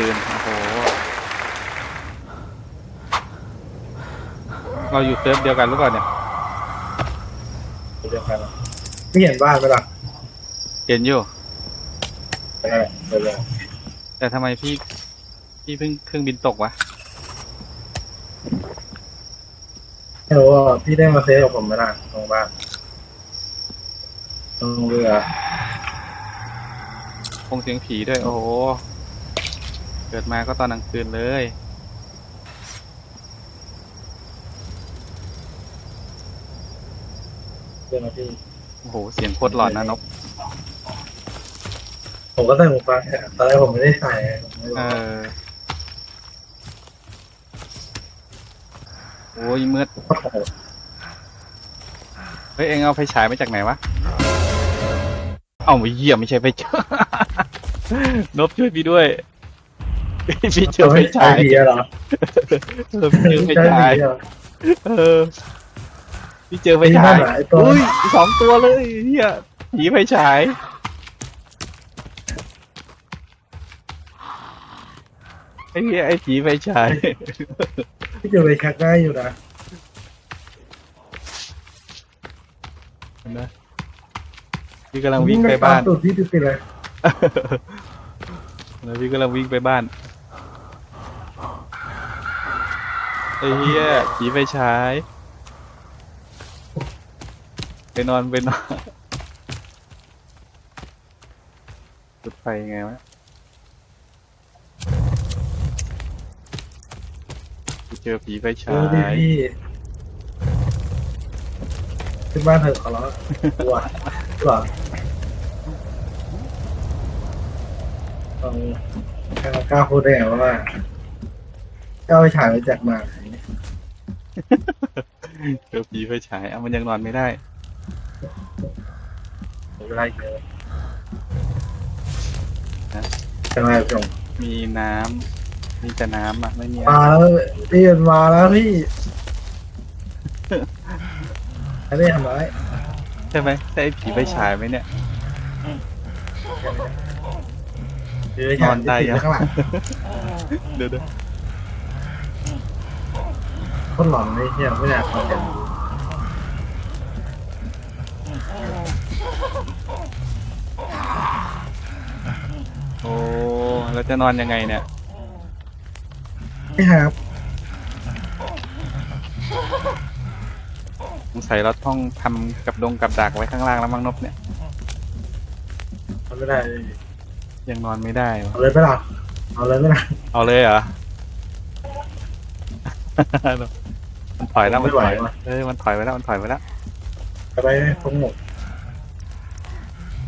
คืน โอ้โห เราอยู่เซิร์ฟเดียวกันหรือเปล่าเนี่ย เดียวกันไม่เห็นบ้านไหมล่ะเห็นอยู่ไปนั่นแหละไปเลยแต่ทำไมพี่ พี่เพิ่งเครื่องบินตกวะ ไม่รู้ว่าพี่ได้มาเซฟกับผมไหมล่ะตรงบ้านตรงเรือคงเสียงผีด้วย โอ้โห เกิดมาก็ตอนกลางคืนเลยเรือมาพี่โอ้โห เสียงโคตรหลอนนะนก ผมก็ใส่หูฟังเนี่ยตอนแรกผมไม่ได้ใส่ผมไม่รู้เออ โอ้ยมืดโอ้โหเฮ้ย เอ็งเอาไฟฉายมาจากไหนวะ เอาไม่เยี่ยมไม่ใช่ไฟฉาย นบช่วยพี่ด้วย พี่เจอไฟฉายผีอะเหรอเออพี่เจอไฟฉายใช่ผีอะเออพี่เจอไฟไอ้ฉานั่ยนน่ะไอ้ตัวอุ้ยสองตัวเลยเฮียผีไฟฉายไอ้เหี้ยไอ้ผีไฟฉายพี่จะไปชักได้อยู่นะนะพี่กำลังวิ่งไปบ้านตมตูดพี่ติดๆเลยแล้วพี่กำลังวิ่งไปบ้าน ไอ้เหี้ยผีไฟฉายไปนอนไปนอนจุดไฟยังไงวะเจอผีไฟเอฉาอพี่ยพี่ขึ้นบ้านเถอะขอร้องกลัวกลัวต้องกล้ากล้าพูดได้ไงว่า เจ้าไปฉายไปจากมาเจอผีไฟฉายอะมันยังนอนไม่ได้ไม่เป็นไรเยอะฮะใช่ไหมพี่ชมมีน้ำมีแต่น้ำอะไม่มีมาแล้วพี่มันมาแล้วพี่อันนี้ทำร้ายใช่ไหมใช่ไอ้ผีไฟฉายไหมเนี่ยคือนอนได้ยัอะข้างหลังเดี๋ยวเดี๋ยว โคนหลอนเลยเฮียไม่อยากทำกันโอ้แล้วจะนอนยังไงเนี่ยไม่ครับสงสัยเราต้องทำกับดงกับดักไว้ข้างล่างแล้วมั้งนบเนี่ย ทำไม่ได้ยังนอนไม่ได้วะเอาเลยไปหรอเอาเลยไปหรอเอาเลยเหรอ มันถอยแล้วมันถอยเอ้ยมันถอยไปแล้วมันถอยไปแล้วจะไปตรงหมด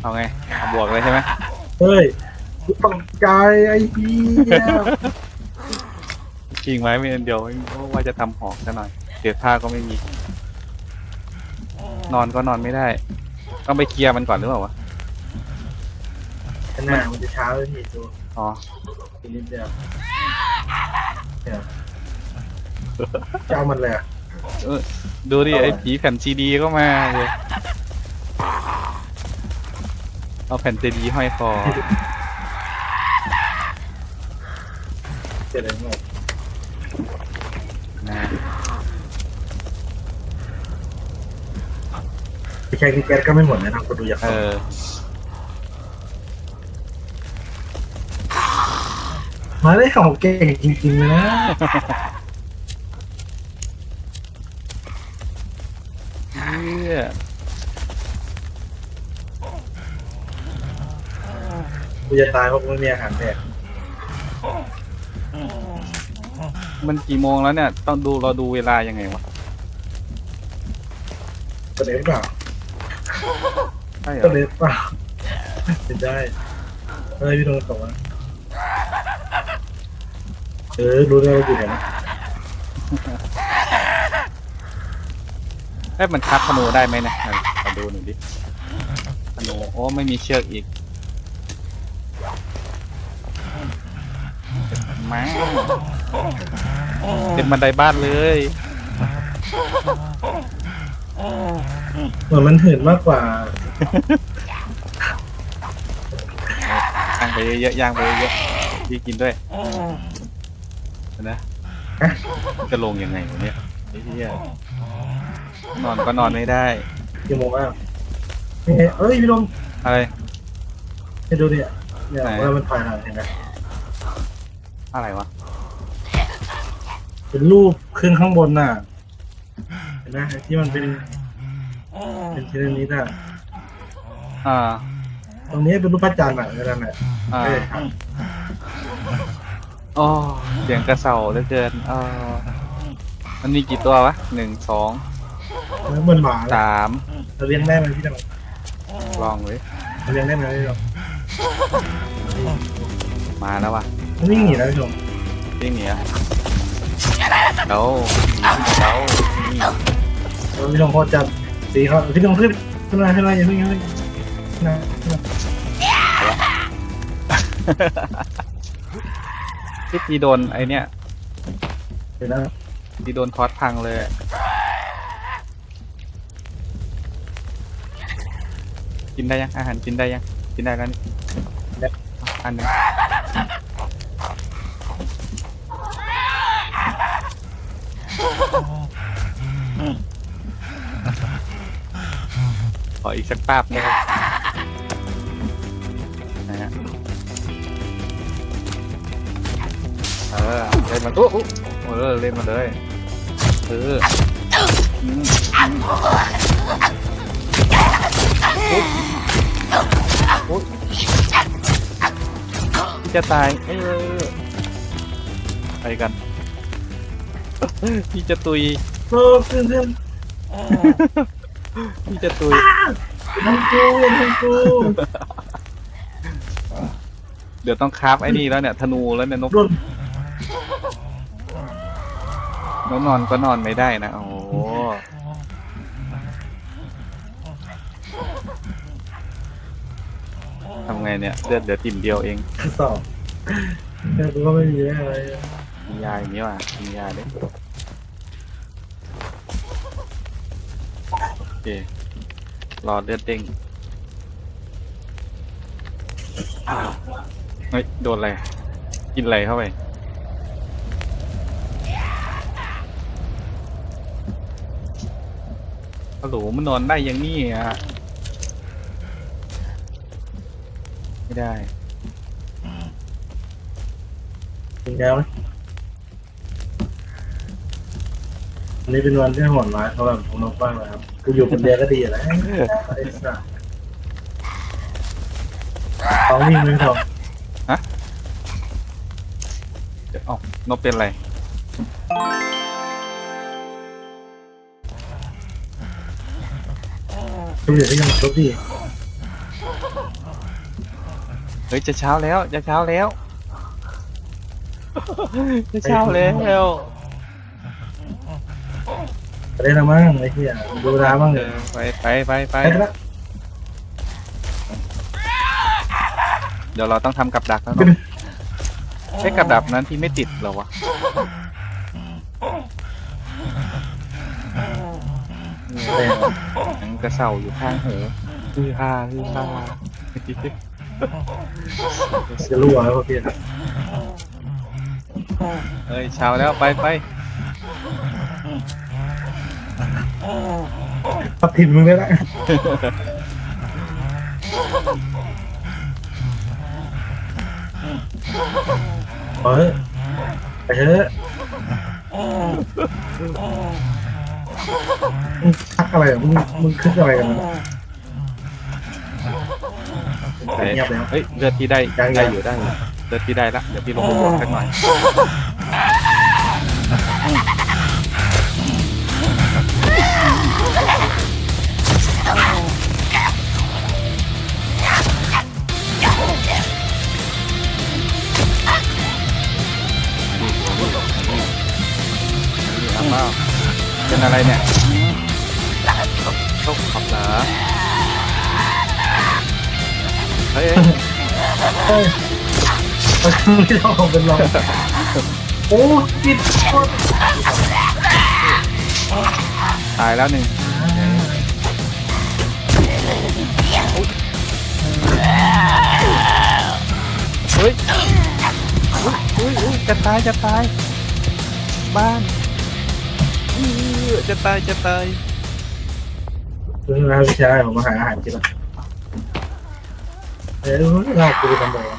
เอาไงเอาบวกเลยใช่ไหมเฮ้ยกูตกใจไอ้เหี้ยกิ่งไม้ไม่อันเดียวว่าจะทำหอกซะหน่อยเสียท่าก็ไม่มี นอนก็นอนไม่ได้ ต้องไปเคลียร์มันก่อนหรือเปล่าวะขนาดมันจะเช้าเลยพี่ดูอ๋ออีกนิดเดียว เนี่ยเจ้ามันเลยอะดูดิไอ้ผีแผ่นซีดีก็มาเลยเอาแผ่นซีดีห้อยคอเจ็ดเลยหมดนะไปแค่ที่แก๊สก็ไม่หมดนะทางคนดูอยากเออมาได้ของเก่งจริงๆเลยนะ เนี่ย กูจะตายเพราะกูไม่มีอาหารแดกมันกี่โมงแล้วเนี่ย ต้องดูเราดูเวลายังไงวะตัวเล็กเปล่าใช่เหรตัวอเล็กเปล่าไม่ได้เฮ้ยพี่โดนตกนะเออรู้แล้วว่าอยู่ไหนนะ เอ้ยมันคัดธนูได้ไหมเนี่ยเอามาดูหน่อยดิธนูโอ้ไม่มีเชือกอีกมาเต็มบันไดบ้านเลยเหมือนมันหื่นมากกว่าย่างไปเยอะๆย่างไปเยอะพี่กินด้วยเห็นะฮะจะลงยังไงวะเนี่ยไอ้เหี้ย นอนก็นอนไม่ได้ กี่โมงแล้วนี่ไงเอ้ยพี่ลงอะไร ให้ดูเนี่ยเนี่ยไหน ว่ามันถ่ายหนังเห็นไหมอะไรวะ เป็นรูปขึ้นข้างบนน่ะเห็นไหมไอ้ที่มันเป็นเป็นทีละนิดอะอ่า ตรงนี้เป็นรูปพระจันทร์อะนั่นแหละอ่าเออครับอ๋อเสียงกระเสาเหลือเกินอ่ามันมีกี่ตัววะหนึ่งสองแล้ว เหมือนหมาเลยสามเราเลี้ยงได้ไหมพี่จังลองเลยเราเลี้ยงได้ไหมพี่จังมาแล้ววะมันวิ่งหนีแล้วพี่ชมวิ่งหนีอะเดาเดานี่แล้วพี่ชมพอจับสีเขาพี่ชมขึ้นขึ้นมาขึ้นมาอย่าเพิ่งอย่าเพิ่งนะขึ้นมาที่ตีโดนไอเนี้ยเดี๋ยวนะตีโดนคอร์สพังเลย กินได้ยังอาหารกินได้ยังกินได้แล้วนี่อันหนึงขออีกสักป๊าบนะครับนะฮะเออเล่นมาตุ๊อุ๊เออเล่นมาเลยเออ ที่จะตายเออไปกันพี่จะตุยโอ้ขึ้นขึ้นพี่จะตุยทำกูอย่าทำกูเดี๋ยวต้องคราฟไอ้นี่แล้วเนี่ยธนูแล้วเนี่ยนกนกนอนก็นอนไม่ได้นะโอ้โห ทำไงเนี่ยเลือดเหลือติ่มเดียวเองสอบแต่กูก็ไม่มีอะไรมียาอย่างนี้ว่ะมียาด้วยโอเครอเลือดเด้งเฮ้ยโดนอะไรกินอะไรเข้าไปฮัลโหลมันนอนได้ยังนี่อะ ไม่ได้กินแล้วไหมวันนี้เป็นวันที่โหดร้ายสำหรับผมนกบ้างนะครับ กูอยู่คนเดียวก็ดีแล้วไอ้สัสเขาวิ่งไม่ทองเดี๋ยวเอ้านกเป็นอะไร กูอยู่ที่ยังครบดี เฮ้ยจะเช้าแล้วจะเช้าแล้ว จะเช้าแล้วไปได้แล้วมั้งไอ้เหี้ยดูเวลาบ้างเอเลยอไปไปไปไปไปกันละเดี๋ยวเราต้องทำกับดักแล้วเนาะไอ้กับดักนั้นที่ไม่ติดเหรอวะเนี่ยหนังกระเสาอยู่ข้างหูฮือฮาฮือฮา จะรั่วแล้วพวกพี่เอ้ยเช้าแล้วไปไปทับทิมมึงได้ละเฮ้ยไปเถอะมึงทักอะไรอะมึงมึงคึกอะไรกันอะ เฮ้ยเงียบแล้ว เฮ้ยเลือดที่ได้ยังได้ยังอยู่ได้อยู่เลือดที่ได้ละเดี๋ยวพี่ลงไปบวกสักหน่อยทำเปล่าเป็นอะไรเนี่ย ไม่ต้องเป็นรองโอ้จิตโคตรตายแล้วหนึ่งเฮ้ยอุ้ยอุ้ยจะตายจะตาย บ้านอื้อจะตายจะตายคือนะพี่ชายผมมาหาอาหารกินละเอ้ยลากกูไปทำไมวะ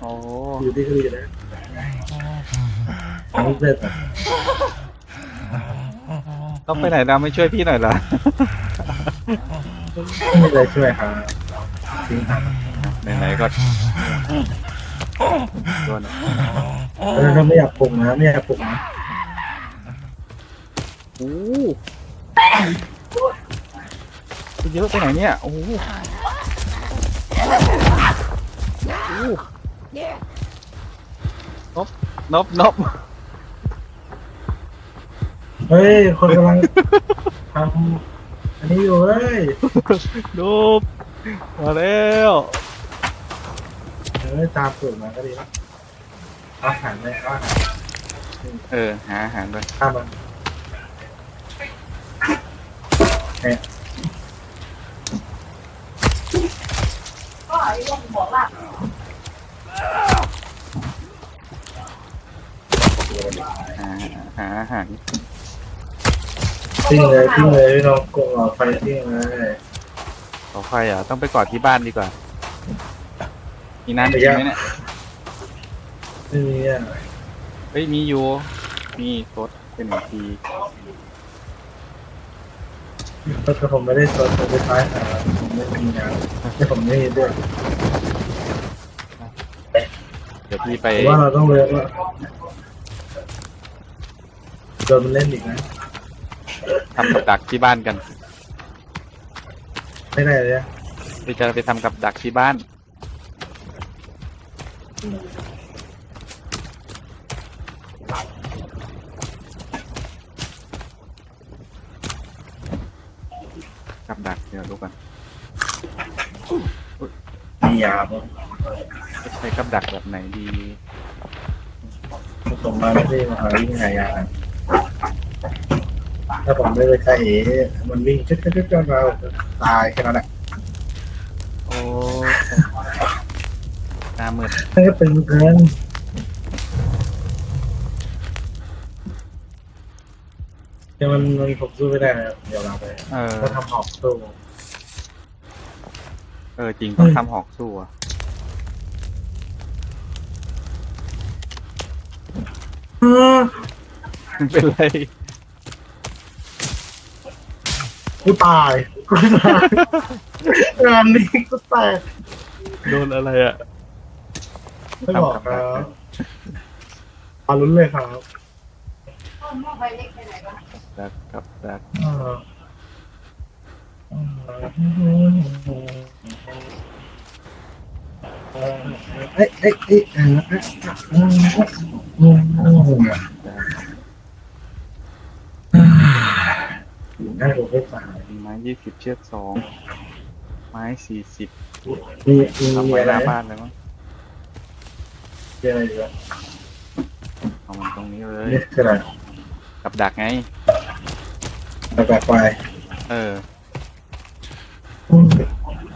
โอ้อยู่ที่คือนะผมเสร็จอะต้องไปไหนนะไม่ช่วยพี่หน่อยเหรอไม่มีอะไรช่วยครับจริงครับไหนๆก็โดนแล้วถ้าไม่อยากปลุกนะไม่อยากปลุกนะโอ้เยอะไปไหนเนี่ยโอ้โหโอ้ นบนบนบเฮ้ย คนกำลังทำอันนี้อยู่เฮ้ยนบมาแล้วเออตามสูตรมาก็ดีแล้วอาหารเลยอาหารเออหาอาหารด้วยข้ามมันเฮ้ย หาหาอาหารทิ้งเลยทิ้งเลยพี่น้องกงหลอดไฟทิ้งเลยต่อไฟอะต้องไปกอดที่บ้านดีกว่ามีน้ำกินไหมเนี่ยไม่มีอะเฮ้ยมีอยู่มีสดเป็นทีก็คือผมไม่ได้สดผมไปท้ายหาผมไม่มีงานแต่ผมไม่มีด้วย ดี๋ยวพี่ไปผมว่าเราต้องเลือกว่าโดนมันเล่นอีกนะทำกับดักที่บ้านกันไม่ได้เลยอะพี่จะไปทำกับดักที่บ้าน กับดักเดี๋ยวดูกันมียาผม จะใช้กับดักแบบไหนดีผมมาไม่ได้มาหาวิ่งหายาถ้าผมไม่ไปใกล้เอ๋มันวิ่งชึ๊ดชึ๊ดชึ๊ดจนเราตายแค่นั้นแหละโอ้หน้ามืดนั่นก็เป็นเกินแต่มันมันผมสู้ไม่ได้นะครับเดี๋ยวเราไปเออเขาทำหอกสู้ เออจริงต้องทำหอกสู้อะ เป็นไร กูตายกูตายงานนี้กูตายโดนอะไรอะ ไม่บอกครับพาลุ้นเลยครับดักกับดัก อ่า เอ้ยเอ้ยเอ้ยได้ผมไม่ตามีไม้ยี่สิบเชือกสองไม้สี่สิบมีมีทำไว้อะหไรน้าบ้านเลยมั้งมีอะไรอยู่เอามันตรงนี้เลยนี่คืออะไรกับดักไง ตะแบกไฟเออ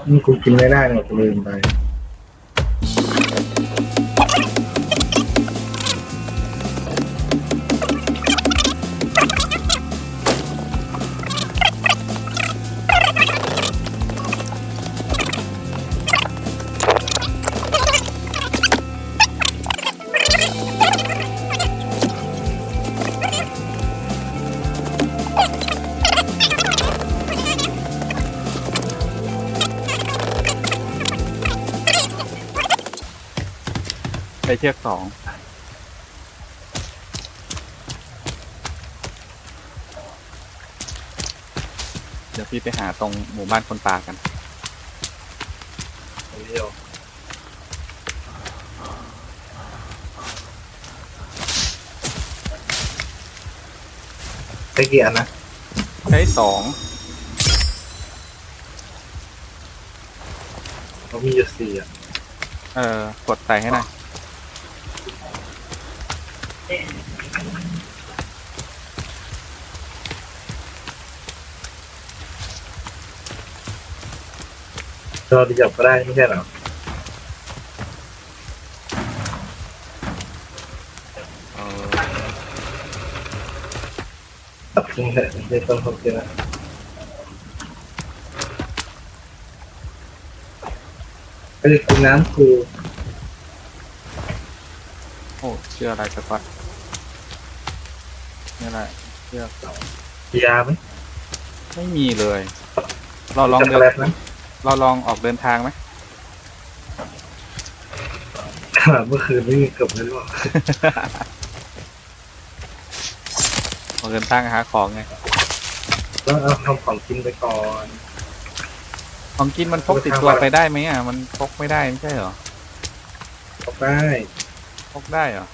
นี่กูกินไม่ได้หรอกกูลืมไป ได้เชือกสองเดี๋ยวพี่ไปหาตรงหมู่บ้านคนป่ากันเดียวไปกี่อันนะใช้สองเขามีอยู่สี่อะ เออกดใส่ให้หน่อย เราดีจับก็ได้ไม่ใช่หรอตัดทิ้งเถอะไม่ต้องทำเยอะก็คือน้ำคือโอ้ชื่ออะไรสักพัก นี่อะไรเชื่อเก่ามียาไหมไม่มีเลย เราลองช็อกเดิโกแลนตไหมเราลองออกเดินทางไหมเมื่อคืนไม่มีเกือบไม่รู้ออกเดินทางหาของไงต้องเอาทำของกินไปก่อนของกินมันพกติดตัวไปได้ไหมอะมันพกไม่ได้ไม่ใช่เหรอเอาได้ พกได้เหรอ